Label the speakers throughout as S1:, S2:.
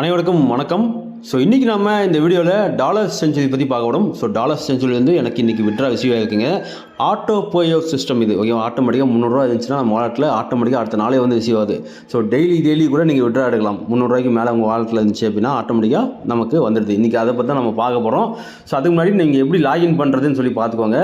S1: அனைவருக்கும் வணக்கம். ஸோ இன்றைக்கி நம்ம இந்த வீடியோவில் டாலர் செஞ்சுரி பற்றி பார்க்க போகிறோம் ஸோ டாலர் செஞ்சுரி வந்து எனக்கு இன்றைக்கி விட்ரா ரிசீவ் ஆகிருக்குங்க ஆட்டோ போயோ சிஸ்டம் இது. ஓகே ஆட்டோமேட்டிக்காக முந்நூறுரூவா இருந்துச்சுன்னா நம்ம வாலெட்டில் ஆட்டோமேட்டிக்காக அடுத்த நாளே வந்து ரிசீவ் ஆகுது. ஸோ டெய்லி டெய்லி கூட நீங்கள் விட்ரா எடுக்கலாம். முந்நூறுரூவாய்க்கு மேலே உங்கள் வாலெட்டில் இருந்துச்சு அப்படின்னா ஆட்டோமேட்டிக்காக நமக்கு வந்துடுது. இன்றைக்கி அதை பற்றி தான் நம்ம பார்க்க போகிறோம் ஸோ அதுக்கு முன்னாடி நீங்கள் எப்படி லாகின் பண்ணுறதுன்னு சொல்லி பார்த்துக்கோங்க.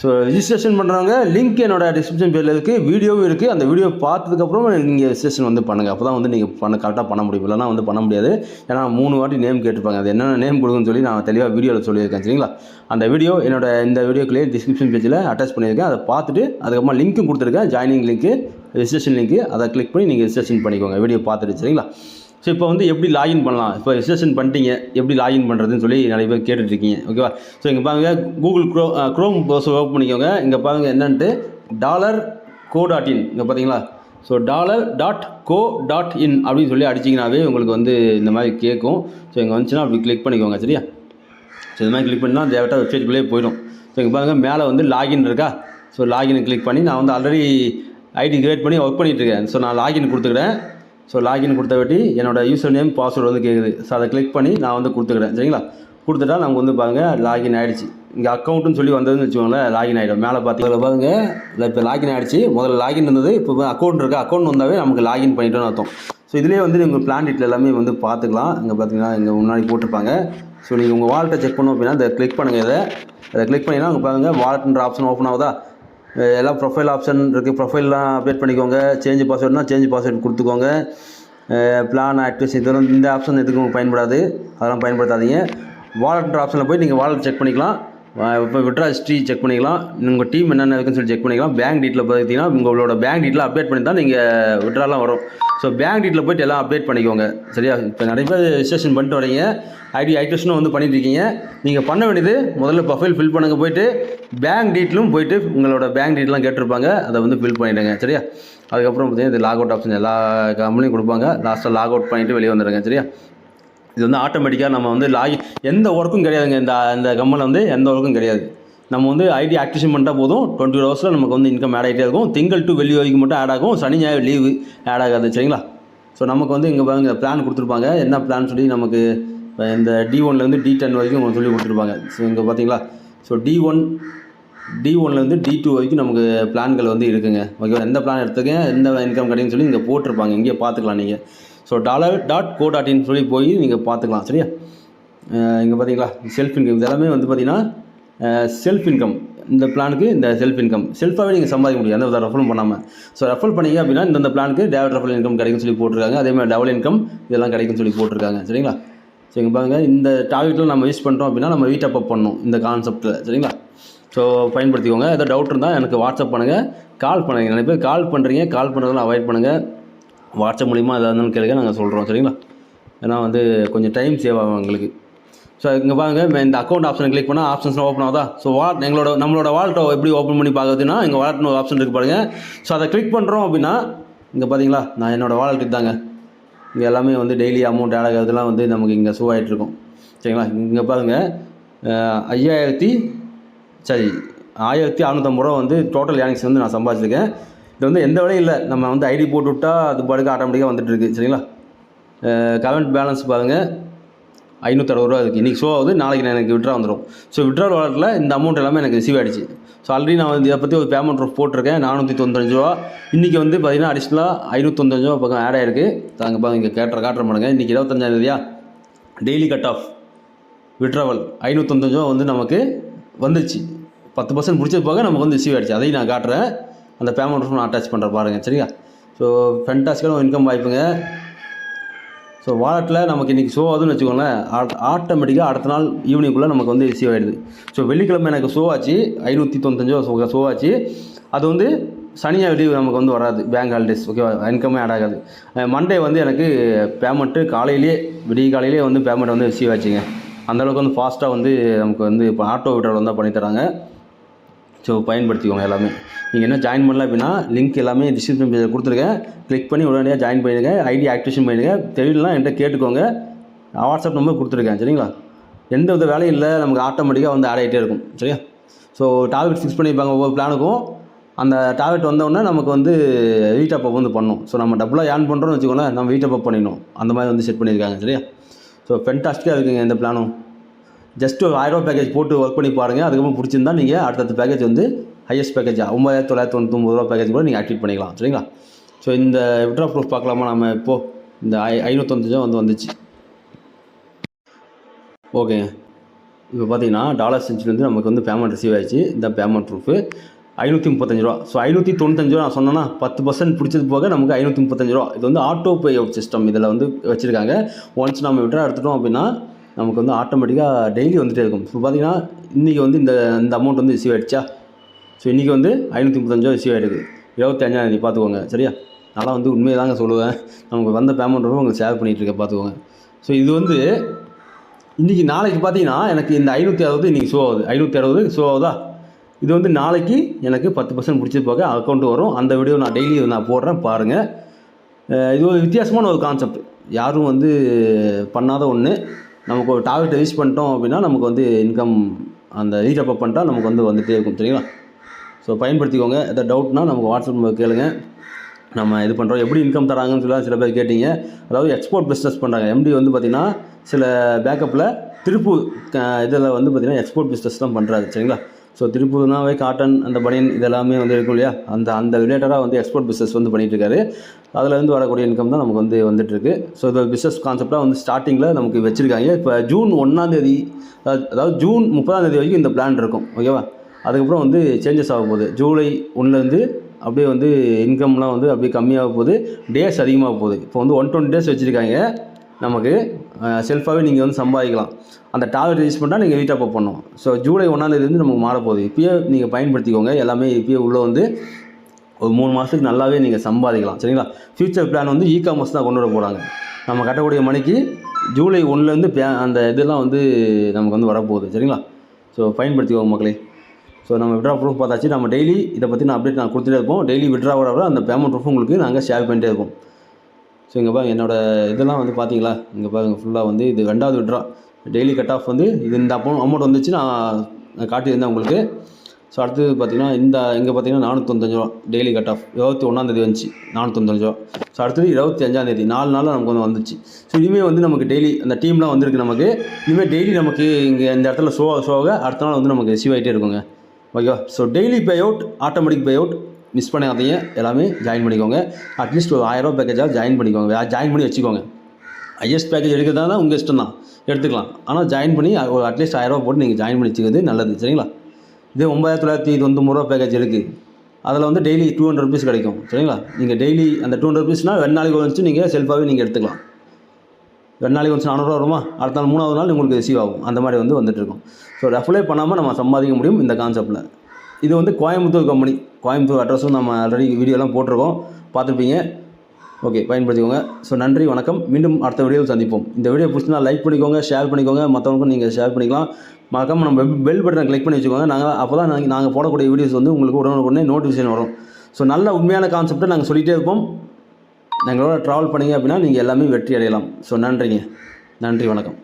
S1: ஸோ ரிஜிஸ்ட்ரேஷன் பண்ணுறவங்க லிங்க் என்னோட டிஸ்கிரிப்ஷன் பேரில் இருக்குது வீடியோவும் இருக்குது அந்த வீடியோ பார்த்ததுக்கப்புறம் நீங்கள் ரிஜிஸ்ட்ரேஷன் வந்து பண்ணுங்கள் அப்போ தான் வந்து நீங்கள் பண்ண கரெக்டாக பண்ண முடியும். இல்லைனா வந்து பண்ண முடியாது. ஏன்னா மூணு வாட்டி நேம் கேட்டிருப்பாங்க. அது என்னென்ன நேம் கொடுக்குன்னு சொல்லி நான் தெளிவாக வீடியோவில் சொல்லியிருக்கேன். சரிங்களா? அந்த வீடியோ என்னோட இந்த வீடியோக்குள்ளே டிஸ்கிரிப்ஷன் பேஜில் அட்டாச் பண்ணியிருக்கேன். அதை பார்த்துட்டு அதுக்கப்புறமா லிங்க்கும் கொடுத்துருக்கேன். ஜாயினிங் லிங்க்கு ரிஜிஸ்ட்ரேஷன் லிங்க்கு அதை கிளிக் பண்ணி நீங்கள் ரிஜிஸ்ட்ரேஷன் பண்ணிக்கோங்க. வீடியோ பார்த்துட்டு சரிங்களா? ஸோ இப்போ வந்து எப்படி லாகின் பண்ணலாம்? இப்போ ரிஜிஸ்ட்ரேஷன் பண்ணிட்டீங்க எப்படி லாகின் பண்ணுறதுன்னு சொல்லி நிறைய பேர் கேட்டுட்ருக்கீங்க ஓகேவா ஸோ இங்கே பாருங்கள் கூகுள் க்ரோ க்ரோம் ப்ரௌசர் ஓப்பன் பண்ணிக்கோங்க. இங்கே பாருங்கள் என்னன்ட்டு டாலர் கோ டாட் இன் இங்கே பார்த்தீங்களா so dollar dot go dot in அப்படின்னு சொல்லி அடிச்சிங்கனாவே உங்களுக்கு வந்து இந்த மாதிரி கேட்கும். ஸோ இங்கே வந்துச்சுன்னா அப்படி கிளிக் பண்ணிக்கோங்க சரியா? ஸோ இந்த மாதிரி கிளிக் பண்ணால் டேரெக்டாக வெப்சைட்டுக்குள்ளே போயிடும். ஸோ இங்கே பாருங்கள் மேலே வந்து லாகின் இருக்கா? ஸோ லாகின் கிளிக் பண்ணி நான் வந்து ஆல்ரெடி ஐடி கிரியேட் பண்ணி ஒர்க் பண்ணிகிட்ருக்கேன் ஸோ நான் லாகின் கொடுத்துக்கிறேன். ஸோ லாகின் கொடுத்த வாட்டி என்னோட யூசர் நேம் பாஸ்வேர்டு வந்து கேட்குது ஸோ அதை கிளிக் பண்ணி நான் வந்து கொடுத்துக்கிறேன். சரிங்களா? கொடுத்துட்டா நமக்கு வந்து பாருங்கள் லாகின் ஆகிடுச்சு இங்கே அக்கௌண்ட்டுன்னு சொல்லி வந்ததுன்னு வச்சுக்கோங்களேன் லாகின் ஆகிடும் மேலே பார்த்தீங்கன்னா பாருங்க? இல்லை இப்போ லாகின் ஆகிடுச்சு முதல்ல லாகின் இருந்தது. இப்போ அக்கௌண்ட் இருக்கா. அக்கௌண்ட் வந்தாவே நமக்கு லாகின் பண்ணிட்டோம்னு அர்த்தம். ஸோ இதிலே வந்து நீங்கள் பிளான் டீட்டில் எல்லாமே வந்து பார்த்துக்கலாம் இங்கே பார்த்தீங்கன்னா இங்கே முன்னாடி போட்டிருப்பாங்க. ஸோ நீங்கள் உங்கள் வாலெட்டை செக் பண்ணோம் அப்படின்னா இதை கிளிக் பண்ணுங்கள் இதை. அதை கிளிக் பண்ணிங்கன்னா அங்கே பாருங்கள் வாலெட்ன்ற ஆப்ஷன் ஓப்பன் ஆகுதா? எல்லாம் ப்ரொஃபைல் ஆப்ஷன் இருக்குது ப்ரொஃபைல்லாம் அப்டேட் பண்ணிக்கோங்க. சேஞ்ச் பாஸ்வேர்ட்னா சேஞ்ச் பாஸ்வேர்ட் கொடுத்துக்கோங்க. பிளான் ஆக்டிவேஷன் இதெல்லாம் இந்த ஆப்ஷன் எதுக்கும் உங்களுக்கு பயன்படாது. அதெல்லாம் பயன்படுத்தாதீங்க. வாலெட் ஆப்ஷனில் போய் நீங்கள் வாலெட் செக் பண்ணிக்கலாம். இப்போ விட்ரா ஹிஸ்ட்ரி செக் பண்ணிக்கலாம். உங்கள் டீம் என்னென்ன இருக்குன்னு சொல்லி செக் பண்ணிக்கலாம். பேங்க் டீட்டில் பார்த்தீங்கன்னா உங்களோட பேங்க் டீட்டில் அப்டேட் பண்ணி தான் நீங்கள் விட்ராலாம் வரும். ஸோ பேங்க் டீட்டில் போய்ட்டு எல்லாம் அப்டேட் பண்ணிக்கோங்க. சரியா? இப்போ நிறைய பேர் ரிஜிஸ்ட்ரேஷன் பண்ணிட்டு வரீங்க. ஐடி ஐடிஎஸ்னும் வந்து பண்ணிட்டு இருக்கீங்க நீங்கள் பண்ண வேண்டியது முதல்ல ப்ரொஃபைல் ஃபில் பண்ணுங்க போயிட்டு பேங்க் டீட்டெயிலும் போயிட்டு உங்களோட பேங்க் டீட்டெலாம் கேட்டிருப்பாங்க. அதை வந்து ஃபில் பண்ணிவிடுங்க சரியா? அதுக்கப்புறம் பார்த்தீங்கன்னா இது லாக் அவுட் ஆப்ஷன் எல்லா கம்பெனியும் கொடுப்பாங்க. லாஸ்ட்டாக லாக் அவுட் பண்ணிவிட்டு வெளியே வந்துடுங்க. சரியா? இது வந்து ஆட்டோமேட்டிக்காக நம்ம வந்து லாகி எந்த ஒர்க்கும் கிடையாதுங்க. இந்த இந்த கம்பெனியில் வந்து எந்த ஒர்க்கும் கிடையாது. நம்ம வந்து ஐடி ஆக்டிவேஷன் பண்ணிட்டால் போதும். டுவெண்ட்டி ஹவர்ஸில் நமக்கு வந்து இன்கம் ஆட் ஆகிட்டே இருக்கும். திங்கள் டு வெள்ளி வரைக்கும் மட்டும் ஆட் ஆகும். சனி ஞாயிறு லீவு ஆட் ஆகாது. சரிங்களா? ஸோ நமக்கு வந்து இங்கே பாருங்க பிளான் கொடுத்துருப்பாங்க. என்ன பிளான் சொல்லி நமக்கு இந்த டி ஒன்லேருந்து டி டென் வரைக்கும் உங்களுக்கு சொல்லி கொடுத்துருப்பாங்க. ஸோ இங்கே பார்த்தீங்களா ஸோ டி ஒன் டி ஒன்லேருந்து டி டூ வரைக்கும் நமக்கு பிளான்கள் வந்து இருக்குங்க. ஓகேவா எந்த பிளான் எடுத்துக்க எந்த இன்கம் கிடைக்குன்னு சொல்லி இங்கே போட்டிருப்பாங்க. இங்கேயே பார்த்துக்கலாம் நீங்கள் so dollar dot go dot in சொல்லி போய் நீங்கள் பார்த்துக்கலாம் சரியா? இங்கே பார்த்தீங்களா? செல்ஃப் இன்கம் இதெல்லாமே வந்து பார்த்தீங்கன்னா செல்ஃப் இன்கம் இந்த பிளானுக்கு இந்த செல்ஃப் இன்கம் செல்ஃபாகவே நீங்கள் சம்பாதிக்க முடியும். எந்த ரெஃபரும் பண்ணாமல் ஸோ ரெஃபர் பண்ணிங்க அப்படின்னா இந்த பிளானுக்கு டேவல் ரெஃபர் இன்கம் கிடைக்கும்னு சொல்லி போட்டிருக்காங்க. அதே மாதிரி டபுள் இன்கம் இதெல்லாம் கிடைக்கும் சொல்லி போட்டிருக்காங்க சரிங்களா? ஸோ இங்கே பாருங்கள் இந்த டார்கெட்டில் நம்ம யூஸ் பண்ணுறோம் அப்படின்னா நம்ம வீட் அப் பண்ணணும் இந்த கான்செப்ட்டில் சரிங்களா? ஸோ பயன்படுத்திக்கோங்க. ஏதாவது டவுட் இருந்தால் எனக்கு வாட்ஸ்அப் பண்ணுங்கள் கால் பண்ணுங்கள் நிறைய பேர் கால் பண்ணுறீங்க கால் பண்ணுறதெல்லாம் அவாய்ட் பண்ணுங்கள் வாட்ஸ்அப் மூலிமா எதாவது இருந்தாலும் கேளுங்க நாங்கள் சொல்கிறோம் சரிங்களா? ஏன்னா வந்து கொஞ்சம் டைம் சேவ் ஆகும் எங்களுக்கு. ஸோ இங்கே பாருங்க இந்த அக்கௌண்ட் ஆப்ஷன் கிளிக் பண்ணால் ஆப்ஷன்ஸ் ஓப்பன் ஆகுதா? ஸோ வாட் எங்களோட நம்மளோட வாலெட்டை எப்படி ஓப்பன் பண்ணி பார்க்குறதுன்னா எங்கள் வாலெட்னு ஒரு ஆப்ஷன் இருக்குது பாருங்க. ஸோ அதை கிளிக் பண்ணுறோம் அப்படின்னா இங்கே பார்த்தீங்களா நான் என்னோடய வாலெட் தாங்க. இங்கே எல்லாமே வந்து டெய்லி அமௌண்ட் ஆட் ஆகிறதுலாம் வந்து நமக்கு இங்கே ஷோ சரிங்களா? இங்கே பாருங்கள் ஐயாயிரத்தி சரி ஆயிரத்தி அறநூற்றம்பது ரூபா வந்து டோட்டல் ஏர்னிங்ஸ் வந்து நான் சம்பாதிச்சிருக்கேன். இது வந்து எந்த வேலையும் இல்லை. நம்ம வந்து ஐடி போட்டு விட்டால் அது பாட்டுக்கு ஆட்டோமேட்டிக்காக வந்துட்டுருக்கு. சரிங்களா? கரண்ட் பேலன்ஸ் பாருங்கள் ஐநூற்றறுபது ரூபா இருக்குது இன்றைக்கி ஷோ ஆகுது. நாளைக்கு நான் எனக்கு விட்ரா வந்துடும் ஸோ விட்ரா வாலெட்டில் இந்த அமௌண்ட் எல்லாமே எனக்கு ரிசீவ் ஆகிடுச்சு ஸோ ஆல்ரெடி நான் வந்து இதை பற்றி ஒரு பேமெண்ட் ரூப் போட்டிருக்கேன். நானூற்றி தொண்ணூத்தஞ்சு ரூபா. இன்றைக்கி வந்து பார்த்தீங்கன்னா அடிஷ்னலாக ஐநூற்றொந்தஞ்சு ரூபா பக்கம் ஆட் ஆயிருக்கு. அங்கே பாருங்க இங்கே கேட்டுற காட்டுற மாட்டேங்க. இன்றைக்கி இருபத்தஞ்சாந்தேதியா டெய்லி கட் ஆஃப் விட்ராவல் ஐநூற்றொந்தஞ்சு ரூபா வந்து நமக்கு வந்துருச்சு. பத்து பர்சன்ட் பிடிச்சது போக நமக்கு வந்து ரிசீவ் ஆகிடுச்சு அதையும் நான் காட்டுறேன். அந்த பேமெண்ட் நான் அட்டாச் பண்ணுறேன் பாருங்கள் சரியா? ஸோ ஃபென்டாஸ்க்கான இன்கம் வாய்ப்புங்க. ஸோ வாலெட்டில் நமக்கு இன்றைக்கி ஷோ ஆகுதுன்னு வச்சுக்கோங்களேன் ஆட்டோமேட்டிக்காக அடுத்த நாள் ஈவினிங்குள்ளே நமக்கு வந்து ரிசீவ் ஆகிடுது ஸோ வெள்ளிக்கிழமை எனக்கு ஷோ ஆச்சு ஐநூற்றி தொண்ணூத்தஞ்சு ரூபா ஷோ ஆச்சு. அது வந்து சனியாக வெளியே நமக்கு வந்து வராது பேங்க் ஹாலிடேஸ் ஓகேவா இன்கமே ஆட் ஆகாது. மண்டே வந்து எனக்கு பேமெண்ட்டு காலையிலேயே விடிய காலையிலேயே வந்து பேமெண்ட் வந்து ரிசீவ் ஆச்சுங்க. அந்தளவுக்கு வந்து ஃபாஸ்ட்டாக வந்து நமக்கு வந்து இப்போ ஆட்டோ விட்ரால் வந்து பண்ணித்தராங்க ஸோ பயன்படுத்திக்கோங்க எல்லாமே. நீங்கள் என்ன ஜாயின் பண்ணல அப்படின்னா லிங்க் எல்லாமே டிஸ்கிரிப்ஷன் பேஜில் கொடுத்துருக்கேன். கிளிக் பண்ணி உடனடியாக ஜாயின் பண்ணிடுங்க. ஐடி ஆக்டிவேஷன் பண்ணிடுங்க. தெரியலனா என்கிட்ட கேட்டுக்கோங்க. வாட்ஸ்அப் நம்பர் கொடுத்துருக்கேன் சரிங்களா? எந்த வித வேலையும் இல்லை. நமக்கு ஆட்டோமேட்டிக்காக வந்து ஆட் ஆகிட்டே இருக்கும் சரியா? ஸோ டார்கெட் ஃபிக்ஸ் பண்ணியிருப்பாங்க ஒவ்வொரு பிளானுக்கும் அந்த டார்கெட் வந்தோடனே நமக்கு வந்து ரீடாப் வந்து பண்ணணும். ஸோ நம்ம டபுளாக ஏர்ன் பண்ணுறோம்னு வச்சுக்கோங்களேன் நம்ம ரீடாப் பண்ணிடணும். அந்த மாதிரி வந்து செட் பண்ணியிருக்காங்க சரியா? ஸோ ஃபென்டாஸ்டிக்காக இருக்குங்க இந்த பிளானும் ஜஸ்ட் ஒரு ஆயிரம் பேக்கேஜ் போட்டு ஒர்க் பண்ணி பாருங்கள் அதுக்கப்புறம் பிடிச்சிருந்தா நீங்கள் அடுத்தடுத்த பேக்கேஜ் வந்து ஹையஸ்ட் பேக்கேஜ் ஒம்பதாயிரத்தி தொள்ளாயிரத்தி தொண்ணூத்தொம்பது ரூபா பேக்கேஜ் கூட நீங்கள் ஆக்டிவேட் பண்ணிக்கலாம். சரிங்களா? ஸோ இந்த விட்ரா ப்ரூஃப் பார்க்கலாமா? நம்ம இப்போது இந்த ஐ ஐநூற்றஞ்சு வந்து வந்துச்சு. ஓகேங்க இப்போ பார்த்தீங்கன்னா டாலர் செஞ்சுலேருந்து நமக்கு வந்து பேமெண்ட் ரிசீவ் ஆயிடுச்சு. இந்த பேமெண்ட் ப்ரூஃபு ஐநூற்றி முப்பத்தஞ்சு ரூபா. ஸோ ஐநூற்றி தொண்ணூத்தஞ்சு ரூபா நான் சொன்னேன்னா பத்து பர்சன்ட் பிடிச்சது போக நமக்கு ஐநூற்றி முப்பத்தஞ்சு ரூபா. இது வந்து ஆட்டோ பே சிஸ்டம் இதில் வந்து வச்சுருக்காங்க. ஒன்ஸ் நம்ம விட்ரா எடுத்துட்டோம் அப்படின்னா நமக்கு வந்து ஆட்டோமேட்டிக்காக டெய்லி வந்துட்டே இருக்கும். இப்போ பார்த்தீங்கன்னா இன்றைக்கி வந்து இந்த இந்த அமௌண்ட் வந்து ரிசீவ் ஆகிடுச்சா ஸோ இன்றைக்கி வந்து ஐநூற்றி முப்பத்தஞ்சு ரிசீவ் ஆகிடுது இருபத்தி அஞ்சாந்தேதி பார்த்துக்கோங்க. சரியா? நான் வந்து உண்மையை தாங்க சொல்லுவேன். நமக்கு வந்த பேமெண்ட் வந்து உங்களுக்கு ஷேர் பண்ணிகிட்டு இருக்கேன். பார்த்துக்கோங்க. ஸோ இது வந்து இன்றைக்கி நாளைக்கு பார்த்தீங்கன்னா எனக்கு இந்த ஐநூற்றி அறுபது இன்றைக்கி ஷோ ஆகுது. ஐநூற்றி அறுபது ஷோ ஆகுதா? இது வந்து நாளைக்கு எனக்கு பத்து பர்சன்ட் பிடிச்சது போக அக்கௌண்ட் வரும். அந்த வீடியோ நான் டெய்லி நான் போடுறேன். பாருங்கள் இது ஒரு வித்தியாசமான ஒரு கான்செப்ட் யாரும் வந்து பண்ணாத ஒன்று நமக்கு ஒரு டார்கெட் ரீச் பண்ணிட்டோம் அப்படின்னா நமக்கு வந்து இன்கம் அந்த ரீச் அப் பண்ணிட்டா நமக்கு வந்து வந்துகிட்டே இருக்கும் சரிங்களா? ஸோ பயன்படுத்திக்கோங்க. எதாவது டவுட்னா நமக்கு வாட்ஸ்அப் நம்பர் கேளுங்க. நம்ம இது பண்ணுறோம் எப்படி இன்கம் தராங்கன்னு சொல்லி சில பேர் கேட்டீங்க. அதாவது எக்ஸ்போர்ட் பிஸ்னஸ் பண்ணுறாங்க எம்டி வந்து பார்த்திங்கன்னா சில பேக்கப்பில் திருப்பூர் இதில் வந்து பார்த்திங்கன்னா எக்ஸ்போர்ட் பிஸ்னஸ் தான் பண்ணுறாரு சரிங்களா? ஸோ திருப்பூர்னாவே காட்டன் அந்த பனியன் இதெல்லாமே வந்து இருக்கும் இல்லையா? அந்த அந்த ரிலேட்டடாக வந்து எக்ஸ்போர்ட் பிஸ்னஸ் வந்து பண்ணிகிட்ருக்காரு அதுலேருந்து வரக்கூடிய இன்கம் தான் நமக்கு வந்து வந்துட்டுருக்கு. ஸோ இது பிஸ்னஸ் கான்செப்டாக வந்து ஸ்டார்டிங்கில் நமக்கு வச்சுருக்காங்க. இப்போ ஜூன் ஒன்றாந்தேதி அதாவது ஜூன் முப்பதாம் தேதி வரைக்கும் இந்த பிளான் இருக்கும். ஓகேவா அதுக்கப்புறம் வந்து சேஞ்சஸ் ஆக போகுது. ஜூலை ஒன்றுலேருந்து அப்படியே வந்து இன்கம்லாம் வந்து அப்படியே கம்மியாக போகுது. டேஸ் அதிகமாக போகுது. இப்போ வந்து ஒன் டுவெண்ட்டி டேஸ் வச்சுருக்காங்க. நமக்கு செல்ஃபாகவே நீங்கள் வந்து சம்பாதிக்கலாம். அந்த டார்கெட் ரீச் பண்ணால் நீங்கள் வீட்டாக அப் பண்ணணும் ஸோ ஜூலை ஒன்றாந்தேதிலேருந்து நமக்கு மாறப்போகுது இப்போயே நீங்கள் பயன்படுத்திக்கோங்க. எல்லாமே இப்போயே உள்ளே வந்து ஒரு மூணு மாதத்துக்கு நல்லாவே நீங்கள் சம்பாதிக்கலாம். சரிங்களா? ஃப்யூச்சர் பிளான் வந்து இ காமர்ஸ் தான் கொண்டு வர போகிறாங்க நம்ம கட்டக்கூடிய மணிக்கு ஜூலை ஒன்றுலேருந்து பே அந்த இதெல்லாம் வந்து நமக்கு வந்து வரப்போகுது. சரிங்களா? ஸோ பயன்படுத்திக்கோங்க மக்களே. ஸோ நம்ம விட்ரா ப்ரூஃப் பார்த்தாச்சு. நம்ம டெய்லி இதை பற்றி நான் அப்டேட் நான் கொடுத்துட்டே இருப்போம். டெய்லி விட்ரா வர அந்த பேமெண்ட் ப்ரூஃப் உங்களுக்கு நாங்கள் ஷேர் பண்ணிட்டே இருப்போம். ஸோ இங்கே பாருங்க என்னோட இதெல்லாம் வந்து பார்த்தீங்களா இங்கே பாருங்க ஃபுல்லாக வந்து இது ரெண்டாவது விட்ரா டெய்லி கட் ஆஃப் வந்து இது இந்த அப்போ அமௌண்ட் வந்துச்சு நான் காட்டியிருந்தேன் உங்களுக்கு. ஸோ அடுத்தது பார்த்தீங்கன்னா இந்த இங்கே பார்த்தீங்கன்னா நானூற்றஞ்சு ரூபா டெய்லி கட் ஆஃப் இருபத்தி ஒன்றாந்தேதி வந்துச்சு நானூற்றஞ்சு ரூபா. ஸோ அடுத்தது இருபத்தி அஞ்சாந்தேதி நாலு நாளில் நமக்கு வந்து வந்துச்சு. ஸோ இனிமேல் வந்து நமக்கு டெய்லி அந்த டீம்லாம் வந்துருக்கு நமக்கு. இனிமேல் டெய்லி நமக்கு இங்கே இந்த இடத்துல ஷோ ஷோவாக அடுத்த நாள் வந்து நமக்கு ரிசீவ் ஆகிட்டே இருக்குங்க. ஓகேவா so daily pay out automatic pay out miss பண்ணாதீங்க. எல்லாமே ஜாயின் பண்ணிக்கோங்க. அட்லீஸ்ட் ஒரு ஆயிரம் பேக்கேஜாக ஜாயின் பண்ணிக்கோங்க. ஜாயின் பண்ணி வச்சுக்கோங்க. ஹையஸ்ட் பேக்கேஜ் எடுக்கிறதா தான் உங்கள் இஷ்டம் தான் எடுத்துக்கலாம். ஆனால் ஜாயின் பண்ணி ஒரு அட்லீஸ்ட் ஆயிரம் ரூபா போட்டு நீங்கள் ஜாயின் பண்ணி வச்சுக்கிறது நல்லது. சரிங்களா? இதே ஒம்பதாயிரத்தி தொள்ளாயிரத்தி தொண்ணூறு ரூபா பேக்கேஜ் இருக்குது அதில் வந்து டெய்லி டூ ஹண்ட்ரட் ருபீஸ் கிடைக்கும். சரிங்களா? நீங்கள் டெய்லி அந்த டூ ஹண்ட்ரட் ருபீஸ்னால் ரெண்டு நாளைக்கு வந்துச்சு நீங்கள் செல்ஃபாகவே நீங்கள் எடுத்துக்கலாம். ரெண்டு நாளைக்கு வந்து நானூறுரூவா வருமா? அடுத்த நாள் மூணாவது நாள் உங்களுக்கு ரிசீவ் ஆகும். அந்த மாதிரி வந்து வந்துட்டு இருக்கும். ஸோ ரெஃப்ளை பண்ணாமல் நம்ம சம்பாதிக்க முடியும் இந்த கான்செப்ட்டில் இது வந்து கோயம்புத்தூர் கம்பெனி கோயம்புத்தூர் அட்ரஸும் நம்ம ஆல்ரெடி வீடியோலாம் போட்டிருக்கோம். பார்த்துருப்பீங்க. ஓகே பயன்படுத்திக்கோங்க. ஸோ நன்றி வணக்கம். மீண்டும் அடுத்த வீடியோவில் சந்திப்போம். இந்த வீடியோ பிடிச்சினா லைக் பண்ணிக்கோங்க ஷேர் பண்ணிக்கோங்க. மற்றவங்களுக்கும் நீங்கள் ஷேர் பண்ணிக்கலாம். மறக்காமல் நம்ம பெல் பட்டனை கிளிக் பண்ணி வச்சுக்கோங்க. நாங்கள் அப்போ தான் நாங்கள் நாங்கள் போடக்கூடிய வீடியோஸ் வந்து உங்களுக்கு உடனே நோட்டிஃபிகேஷன் வரும். ஸோ நல்ல உண்மையான கான்செப்ட்டை நாங்கள் சொல்லிகிட்டே இருப்போம். எங்களோட ட்ராவல் பண்ணிங்க அப்படின்னா நீங்கள் எல்லாமே வெற்றி அடையலாம். ஸோ நன்றிங்க. நன்றி வணக்கம்.